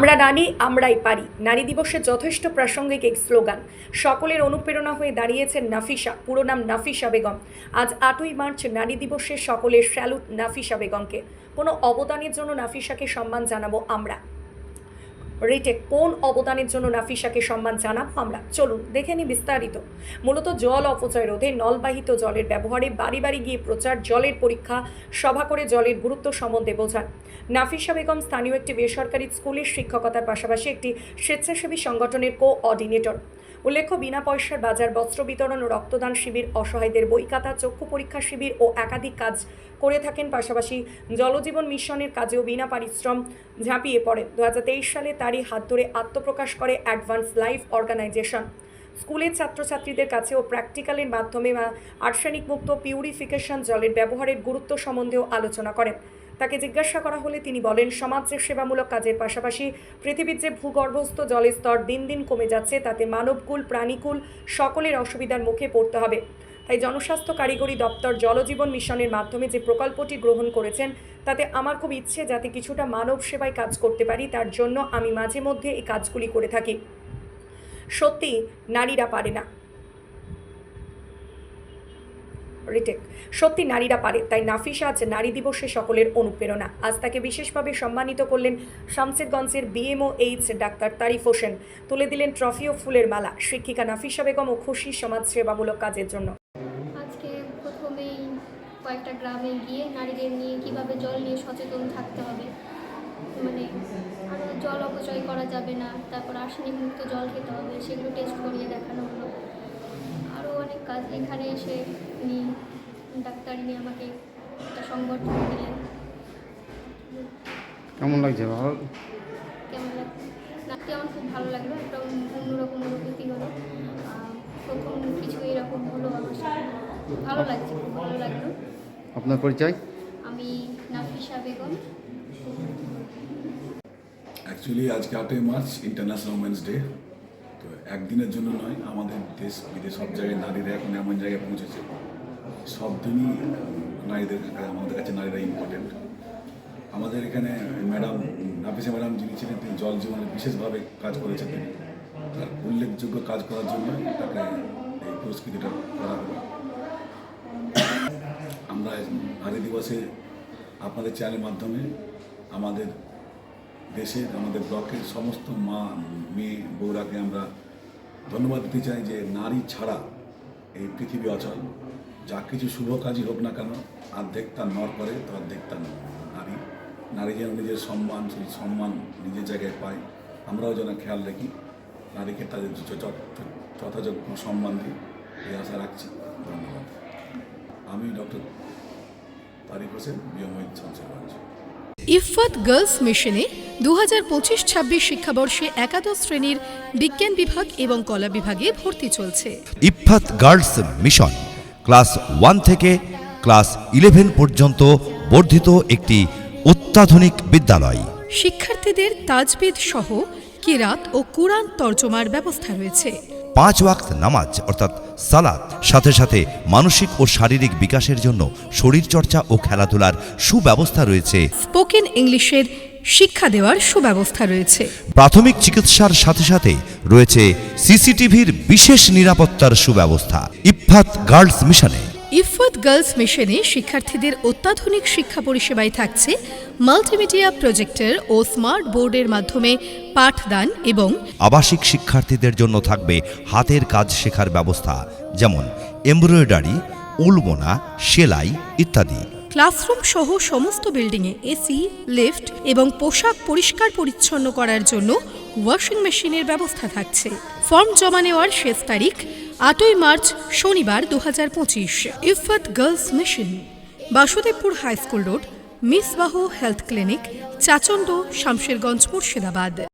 আমরা নারী, আমরাই পারি। নারী দিবসে যথেষ্ট প্রাসঙ্গিক এক স্লোগান। সকলের অনুপ্রেরণা হয়ে দাঁড়িয়েছেন নাফিসা, পুরো নাম নাফিসা বেগম। আজ আটই মার্চ, নারী দিবসে সকলের স্যালুট নাফিসা বেগমকে। কোনো অবদানের জন্য নাফিসাকে সম্মান জানাব আমরা। রেটে কোন অবদানের জন্য নাফিসাকে সম্মান জানাব আমরা? চলুন, দেখে নি বিস্তারিত। মূলত জল অপচয় রোধে নলবাহিত জলের ব্যবহারে বাড়ি বাড়ি গিয়ে প্রচার, জলের পরীক্ষা, সভা করে জলের গুরুত্ব সম্বন্ধে বোঝান। নাফিসা বেগম স্থানীয় একটি বেসরকারি স্কুলের শিক্ষকতার পাশাপাশি একটি স্বেচ্ছাসেবী সংগঠনের কোঅর্ডিনেটর উল্লেখ্য, বিনা পয়সার বাজার, বস্ত্র বিতরণ ও রক্তদান শিবির, অসহায়দের বই খাতা, চক্ষু পরীক্ষা শিবির ও একাধিক কাজ করে থাকেন। পাশাপাশি জলজীবন মিশনের কাজেও বিনা পারিশ্রম ঝাঁপিয়ে পড়ে। দু হাজার তেইশ সালে তারই হাত ধরে আত্মপ্রকাশ করে অ্যাডভান্স লাইফ অর্গানাইজেশন। স্কুলের ছাত্রছাত্রীদের কাছেও প্র্যাকটিক্যালের মাধ্যমে আর্সেনিক মুক্ত পিউরিফিকেশন জলের ব্যবহারের গুরুত্ব সম্বন্ধেও আলোচনা করেন। তাকে জিজ্ঞাসা করা হলে তিনি বলেন, সমাজের সেবামূলক কাজের পাশাপাশি পৃথিবীর যে ভূগর্ভস্থ জলের স্তর দিন দিন কমে যাচ্ছে, তাতে মানবকুল, প্রাণীকুল সকলের অসুবিধার মুখে পড়তে হবে। তাই জনস্বাস্থ্য কারিগরি দপ্তর জলজীবন মিশনের মাধ্যমে যে প্রকল্পটি গ্রহণ করেছেন, তাতে আমার খুব ইচ্ছে যাতে কিছুটা মানব সেবায় কাজ করতে পারি, তার জন্য আমি মাঝে মধ্যে এই কাজগুলি করে থাকি। সত্যি, নারীরা পারে না। রিটেক। সত্যি নারীরা পারে, তাই নাফিসা আজ নারী দিবসে সকলের অনুপ্রেরণা। আজ তাকে বিশেষভাবে সম্মানিত করলেন শামসেরগঞ্জের BMO H doctor Tarif Hossain. তুলে দিলেন ট্রফি ও ফুলের মালা। শিক্ষিকা নাফিসা বেগম ও খুশি সমাজসেবামূলক কাজের জন্য। আজকে প্রথমেই কয়েকটা গ্রামে গিয়ে নারীদের নিয়ে কীভাবে জল নিয়ে সচেতন থাকতে হবে। মানে আরও জল অপচয় করা যাবে না, তারপর আর্সেনিক মুক্ত জল খেতে হবে, সেগুলো টেস্ট করিয়ে দেখানো হলো। এখানে এসে উনি ডাক্তার নিয়ে আমাকে একটা সংগঠন দিলেন। কেমন লাগছে ভালো কেমন লাগছে? নাচতে আমার খুব ভালো লাগল একটা অন্যরকম অনুভূতি হলো। প্রথম কিছু এরকম হলো আমার সাথে। ভালো লাগছে খুব ভালো লাগল। আপনার পরিচয়? আমি নাফিসা বেগম। অ্যাকচুয়ালি আজকে আটই মার্চ ইন্টারন্যাশনাল উমেন্স ডে তো একদিনের জন্য নয়, আমাদের দেশ, বিদেশ সব জায়গায় নারীরা এখন এমন জায়গায় পৌঁছেছে। সব দিনই নারীদের, আমাদের কাছে নারীরা ইম্পর্টেন্ট আমাদের এখানে ম্যাডাম নাফিসা ম্যাডাম যিনি ছিলেন, তিনি জল জীবনে বিশেষভাবে কাজ করেছেন তিনি। তার উল্লেখযোগ্য কাজ করার জন্য তাকে এই পুরস্কৃতিটা করা হলো। আমরা নারী দিবসে আপনাদের চ্যানেলের মাধ্যমে আমাদের দেশের, আমাদের ব্লকের সমস্ত মা মেয়ে, বউরাকে আমরা ধন্যবাদ দিতে চাই যে নারী ছাড়া এই পৃথিবী অচল। যা কিছু শুভ কাজই হোক না কেন, অর্ধেক তার নর করে তো অর্ধেক তার নারী। নারী যেন নিজের সম্মান, সেই সম্মান নিজের জায়গায় পায়। আমরাও যেন খেয়াল রাখি, নারীকে তাদের যথাযোগ্য সম্মান দিই এই আশা রাখছি। ধন্যবাদ। আমি ডক্টর তারিক হোসেন বিয়মহিত সংসারগঞ্জ ইফাত গার্লস মিশনে দু হাজার পঁচিশ ছাব্বিশ শিক্ষাবর্ষে একাদশ শ্রেণির বিজ্ঞান বিভাগ এবং কলা বিভাগে ভর্তি চলছে। Ifat girls mission class one থেকে ক্লাস ইলেভেন পর্যন্ত বর্ধিত একটি অত্যাধুনিক বিদ্যালয়। শিক্ষার্থীদের তাজবিদ সহ কিরাত ও কুরআন তর্জমার ব্যবস্থা রয়েছে। পাঁচ ওয়াক্ত নামাজ অর্থাৎ সালাদ সাথে সাথে মানসিক ও শারীরিক বিকাশের জন্য শরীরচর্চা ও খেলাধুলার সুব্যবস্থা রয়েছে। স্পোকেন ইংলিশের শিক্ষা দেওয়ার সুব্যবস্থা রয়েছে। প্রাথমিক চিকিৎসার সাথে সাথে রয়েছে সিসিটিভির বিশেষ নিরাপত্তার সুব্যবস্থা। ইফাত গার্লস মিশনে। ইফাত গার্লস মিশনে শিক্ষার্থীদের অত্যাধুনিক শিক্ষা পরিষেবায় থাকছে মাল্টিমিডিয়া প্রজেক্টর ও স্মার্ট বোর্ডের মাধ্যমে পাঠদান এবং আবাসিক শিক্ষার্থীদের জন্য থাকবে হাতের কাজ শেখার ব্যবস্থা যেমন এমব্রয়ডারি উলবোনা সেলাই ইত্যাদি। ক্লাসরুম সহ সমস্ত বিল্ডিংয়ে এসি লিফট এবং পোশাক পরিষ্কার পরিচ্ছন্ন করার জন্য ওয়াশিং মেশিনের ব্যবস্থা থাকছে। ফর্ম জমা নেওয়ার শেষ তারিখ আটই মার্চ, শনিবার দু হাজার পঁচিশ। Ifat girls mission. Basudebpur high school road, Misbah health clinic চাচণ্ড Shamsherganj, Murshidabad.